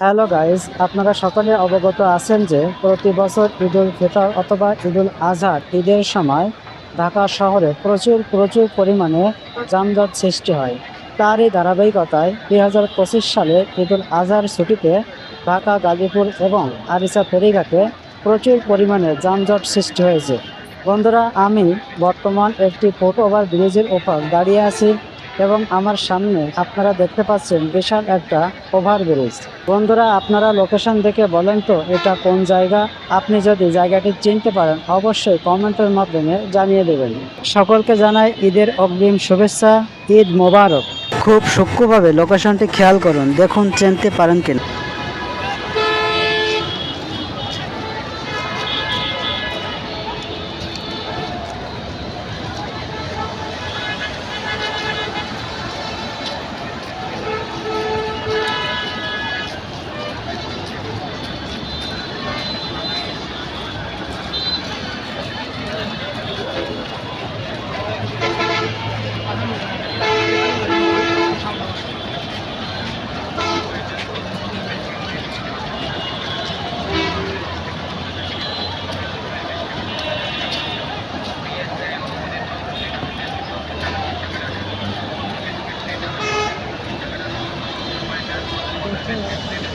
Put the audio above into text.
Hello guys, আপনারা সকলে অবগত আছেন যে প্রতি বছর ঈদুল ফিতর অথবা ঈদুল আজহার ঈদের সময় ঢাকা শহরে প্রচুর প্রচুর পরিমাণে যানজট সৃষ্টি হয়। তারই ধারাবাহিকতায় দুই হাজার পঁচিশ সালে ঈদুল আজহার ছুটিতে ঢাকা, গাজীপুর এবং আরিসা ফেরিঘাটে প্রচুর পরিমাণে যানজট সৃষ্টি হয়েছে। বন্ধুরা, আমি বর্তমান একটি ফুট ওভার ব্রিজের ওপর দাঁড়িয়ে আছি। এবং আমার সামনে আপনারা দেখতে পাচ্ছেন বিশাল একটা ওভার ব্রিজ বন্ধুরা, আপনারা লোকেশন দেখে বলেন তো, এটা কোন জায়গা? আপনি যদি জায়গাটি চিনতে পারেন, অবশ্যই কমেন্টের মাধ্যমে জানিয়ে দেবেন। সকলকে জানাই ঈদের অগ্রিম শুভেচ্ছা, ঈদ মোবারক। খুব সূক্ষ্মভাবে লোকেশনটি খেয়াল করুন, দেখুন, চিনতে পারেন কিনা। Uhum.